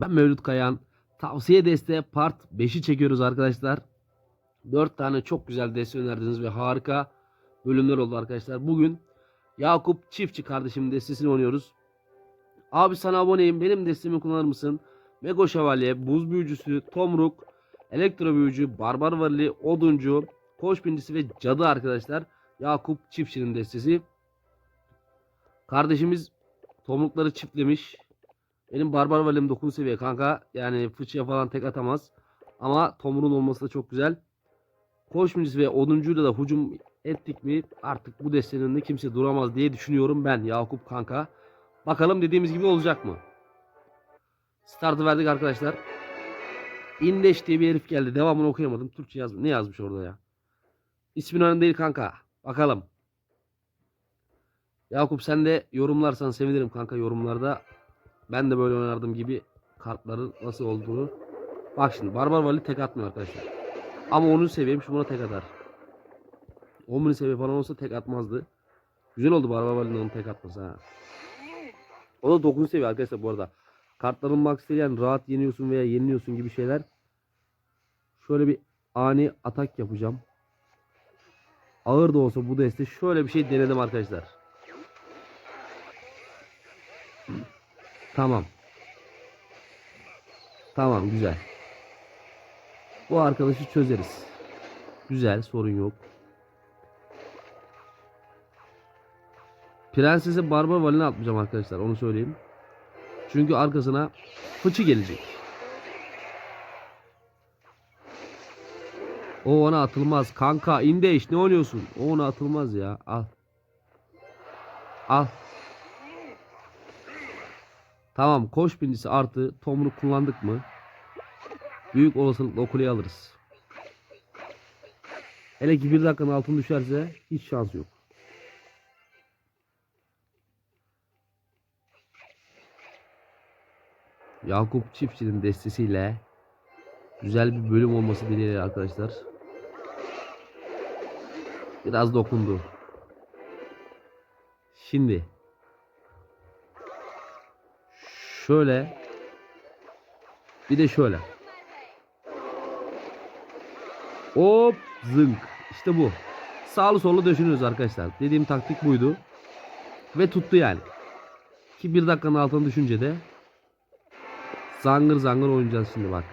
Ben Mevlüt Kayan. Tavsiye desteği part 5'i çekiyoruz arkadaşlar. 4 tane çok güzel deste önerdiniz ve harika bölümler oldu arkadaşlar. Bugün Yakup Çiftçi kardeşimin destesini oynuyoruz. Abi sana aboneyim. Benim destemi kullanır mısın? Mego Şövalye, Buz Büyücüsü, Tomruk, Elektro Büyücü, Barbar Varili, Oduncu, Koç Binicisi ve Cadı arkadaşlar. Yakup Çiftçi'nin destesi. Kardeşimiz tomrukları çiftlemiş. Benim barbar valim 9 seviye kanka. Yani fıçıya falan tek atamaz. Ama tomruğun olması da çok güzel. Binicisi ve Oduncuyla da hücum ettik mi artık bu destenin kimse duramaz diye düşünüyorum ben Yakup kanka. Bakalım dediğimiz gibi olacak mı? Startı verdik arkadaşlar. İndeş diye bir herif geldi. Devamını okuyamadım. Türkçe yaz ne yazmış orada ya? İsmin önemli değil kanka. Bakalım. Yakup sen de yorumlarsan sevinirim kanka yorumlarda. Ben de böyle oynardım gibi kartların nasıl olduğunu. Bak şimdi Barbar Vali tek atmıyor arkadaşlar. Ama 10. seviyeymiş buna tek atar. 10. seviye falan olsa tek atmazdı. Güzel oldu Barbar Vali'nin onu tek atması ha. O da 9. seviye arkadaşlar bu arada. Kartların max yani rahat yeniyorsun veya yeniliyorsun gibi şeyler. Şöyle bir ani atak yapacağım. Ağır da olsa bu deste şöyle bir şey denedim arkadaşlar. Tamam. Tamam güzel. Bu arkadaşı çözeriz. Güzel sorun yok. Prensesi Barbar Valin'e atmayacağım arkadaşlar onu söyleyeyim. Çünkü arkasına fıçı gelecek. O ona atılmaz. Kanka indeş ne oynuyorsun? O ona atılmaz ya. Al. Al. Tamam koş binicisi artı tomruk kullandık mı? Büyük olasılıkla o kuleyi alırız. Hele ki bir dakikanın altına düşerse hiç şans yok. Yakup Çiftçi'nin destesiyle güzel bir bölüm olması dileğiyle arkadaşlar. Biraz dokundu. Şimdi şöyle bir de şöyle. Hop zınk. İşte bu. Sağlı sollu döşünüyoruz arkadaşlar. Dediğim taktik buydu. Ve tuttu yani. Ki bir dakikanın altına düşünce de zangır zangır oynayacağız şimdi bak.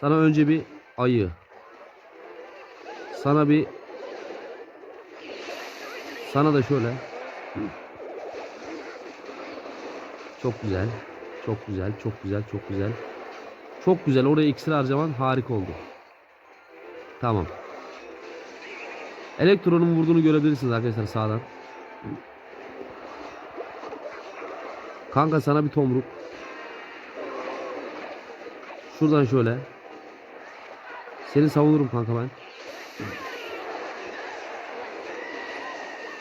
Sana önce bir ayı. Sana bir sana da şöyle. Çok güzel. Çok güzel. Çok güzel. Çok güzel. Çok güzel. Oraya iksir harcaman harika oldu. Tamam. Elektronun vurduğunu görebilirsiniz arkadaşlar sağdan. Kanka sana bir tomruk. Şuradan şöyle. Seni savunurum kanka ben.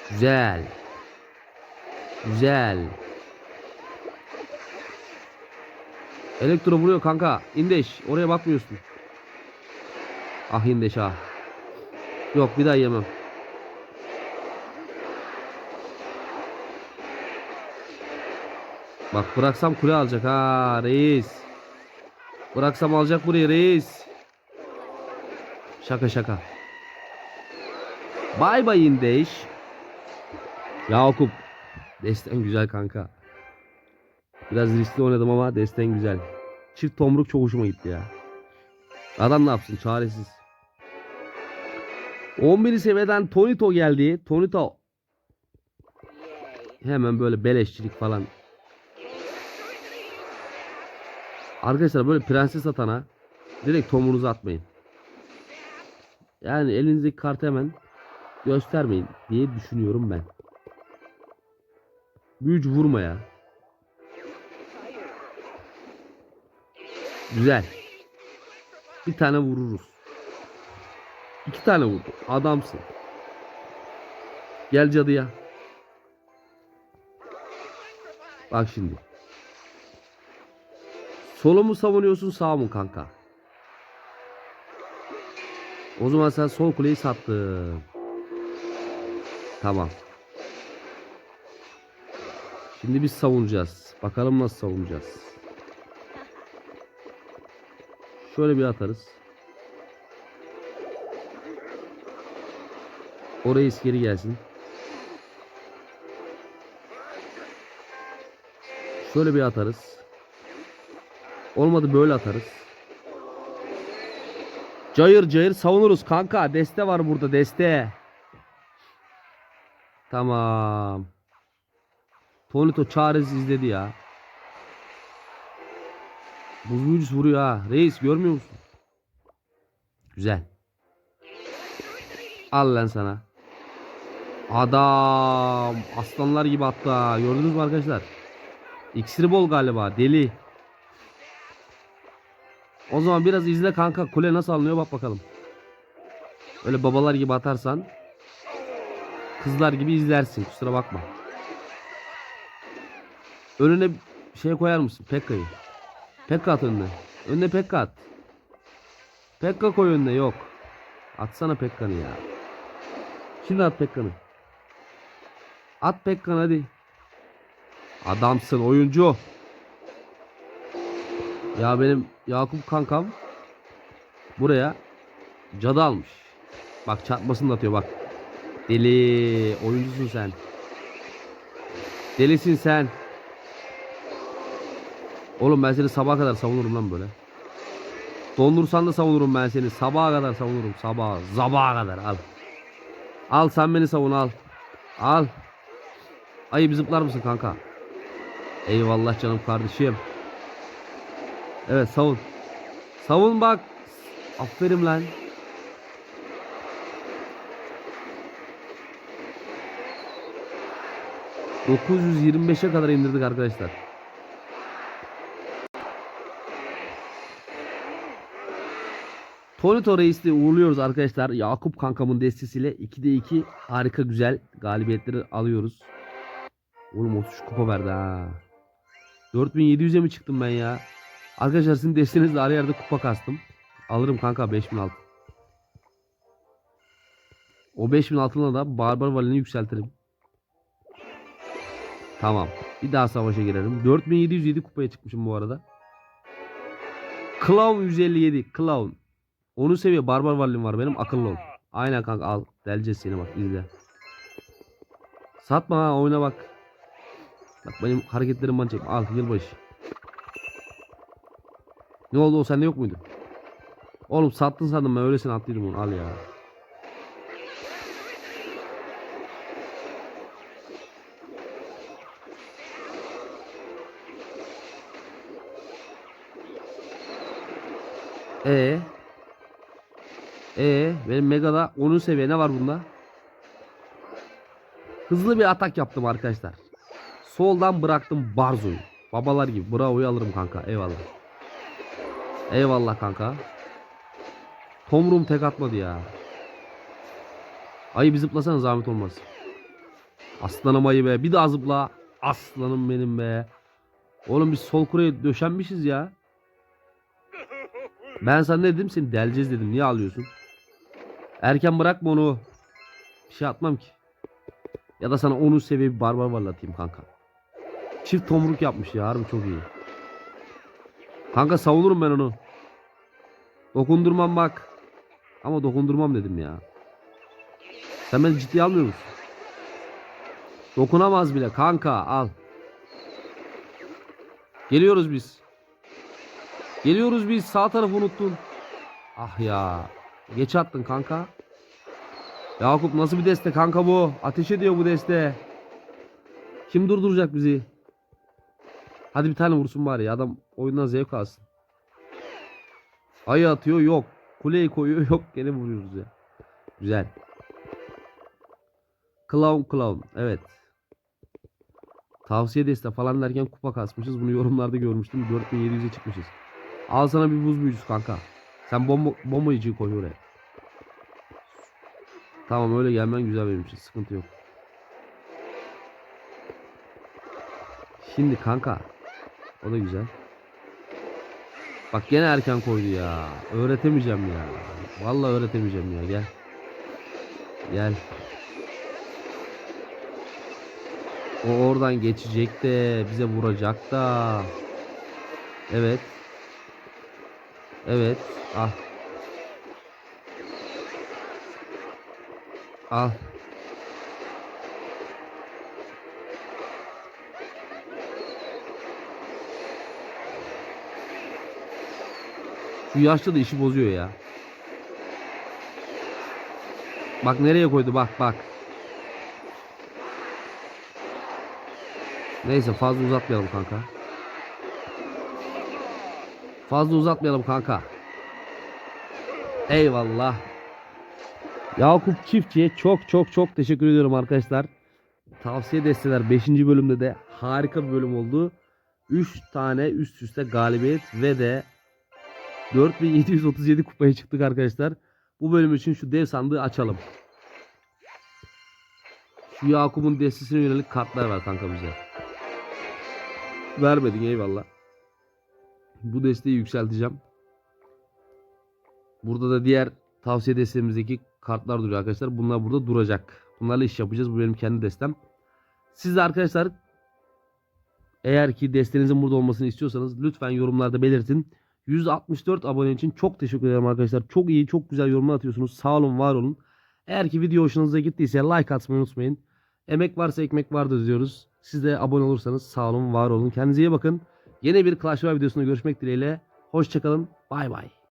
Güzel. Güzel. Elektro vuruyor kanka. İndeş. Oraya bakmıyorsun. Ah İndeş ah. Yok bir daha yemem. Bak bıraksam kule alacak ha reis. Bıraksam alacak burayı reis. Şaka şaka. Bay bay İndeş. Yakup. Desten güzel kanka. Biraz riskli oynadım ama desten güzel. Çift tomruk çok hoşuma gitti ya. Adam ne yapsın çaresiz. 11. seviyeden Tonito geldi. Tonito hemen böyle beleşçilik falan. Arkadaşlar böyle prenses atana direkt tomunuzu atmayın. Yani elinizdeki kartı hemen göstermeyin diye düşünüyorum ben. Büyücü vurma ya. Güzel. Bir tane vururuz. İki tane vurdu. Adamsın. Gel cadıya. Bak şimdi. Solu mu savunuyorsun sağ mı kanka? O zaman sen sol kuleyi sattın. Tamam. Şimdi biz savunacağız. Bakalım nasıl savunacağız. Şöyle bir atarız. Oraya geri gelsin. Şöyle bir atarız. Olmadı böyle atarız. Cayır cayır savunuruz kanka. Deste var burada deste. Tamam. Tonito çaresiz izledi ya. Buz büyücüsü vuruyor ha. Reis görmüyor musun? Güzel. Al lan sana. Adam. Aslanlar gibi hatta. Gördünüz mü arkadaşlar? İksiri bol galiba. Deli. O zaman biraz izle kanka. Kule nasıl alınıyor bak bakalım. Öyle babalar gibi atarsan. Kızlar gibi izlersin. Kusura bakma. Önüne şey koyar mısın? Pekka'yı. Pekka at önüne. Önüne Pekka at. Pekka koy önüne yok. Atsana Pekka'nı ya. Şimdi at Pekka'nı. At Pekka'nı hadi. Adamsın oyuncu. Ya benim Yakup kankam buraya cadı almış. Bak çarpmasını atıyor bak. Deli oyuncusun sen. Delisin sen. Oğlum ben seni sabaha kadar savunurum lan böyle. Dondursan da savunurum ben seni. Sabaha kadar savunurum. Sabaha. Sabaha kadar al. Al sen beni savun al. Al. Ayı bir zıplar mısın kanka? Eyvallah canım kardeşim. Evet savun. Savun bak. Aferin lan. ...925'e kadar indirdik arkadaşlar. Tonito Reis'i uğurluyoruz arkadaşlar. Yakup kankamın destesiyle 2'de 2 harika güzel galibiyetleri alıyoruz. Oğlum 33 kupa verdi ha. 4700'e mi çıktım ben ya? Arkadaşlar sizin destenizle ara yerde kupa kastım. Alırım kanka 5000 altın. O 5000 altınla da Barbar Vali'ni yükseltirim. Tamam. Bir daha savaşa girerim. 4707 kupaya çıkmışım bu arada. Clown 157. Clown. Onu seviye Barbar Vali'm var benim akıllı ol. Aynen kanka al. Deleceğiz seni bak izle. Satma ha oyuna bak. Bak benim hareketlerim bana çekme. Al yılbaşı. Ne oldu o sende yok muydu? Oğlum sattın sandım ben öylesine attıydım onu al ya. E e benim Mega'da 10. seviye ne var bunda? Hızlı bir atak yaptım arkadaşlar. Soldan bıraktım Barzo'yu. Babalar gibi. Bravo'yu alırım kanka. Eyvallah. Eyvallah kanka. Tomrum tek atmadı ya. Ayı bir zıplasana zahmet olmaz. Aslanım ayı be. Bir daha zıpla. Aslanım benim be. Oğlum biz sol kuraya döşenmişiz ya. Ben sana ne dedim seni deleceğiz dedim. Niye alıyorsun? Erken bırakma onu. Bir şey atmam ki. Ya da sana 10. seviye bir barbar varlatayım kanka. Çift tomruk yapmış ya harbi çok iyi. Kanka savunurum ben onu. Dokundurmam bak. Ama dokundurmam dedim ya. Sen beni ciddiye almıyor musun? Dokunamaz bile kanka al. Geliyoruz biz. Geliyoruz biz sağ tarafı unuttun. Ah ya. Geç attın kanka. Yakup nasıl bir deste kanka bu? Ateş ediyor bu deste. Kim durduracak bizi? Hadi bir tane vursun bari. Adam oyundan zevk alsın. Ayı atıyor yok. Kuleyi koyuyor yok. Gene vuruyoruz ya. Güzel. Clown clown. Evet. Tavsiye deste falan derken kupa kasmışız. Bunu yorumlarda görmüştüm. 4700'e çıkmışız. Al sana bir buz büyücüsü kanka. Sen bomba, bombayıcıyı koy oraya. Tamam öyle gelmen güzel benim için. Sıkıntı yok. Şimdi kanka. O da güzel. Bak gene erken koydu ya. Öğretemeyeceğim ya. Vallahi öğretemeyeceğim ya. Gel. Gel. O oradan geçecek de bize vuracak da. Evet. Evet. Al. Al. Şu yaşlı da işi bozuyor ya. Bak nereye koydu bak bak. Neyse fazla uzatmayalım kanka. Fazla uzatmayalım kanka. Eyvallah. Yakup Çiftçi'ye çok çok çok teşekkür ediyorum arkadaşlar. Tavsiye desteler 5. bölümde de harika bir bölüm oldu. 3 tane üst üste galibiyet ve de 4737 kupaya çıktık arkadaşlar. Bu bölüm için şu dev sandığı açalım. Şu Yakup'un destesine yönelik kartlar var kanka bize. Vermedin eyvallah. Bu desteği yükselteceğim. Burada da diğer tavsiye destemizdeki kartlar duruyor arkadaşlar. Bunlar burada duracak. Bunlarla iş yapacağız. Bu benim kendi destem. Siz de arkadaşlar eğer ki destenizin burada olmasını istiyorsanız lütfen yorumlarda belirtin. 164 abone için çok teşekkür ederim arkadaşlar. Çok iyi, çok güzel yorumlar atıyorsunuz. Sağ olun, var olun. Eğer ki video hoşunuza gittiyse like atmayı unutmayın. Emek varsa ekmek vardır diyoruz. Siz de abone olursanız sağ olun, var olun. Kendinize iyi bakın. Yeni bir Clash Royale videosunda görüşmek dileğiyle. Hoşçakalın. Bay bay.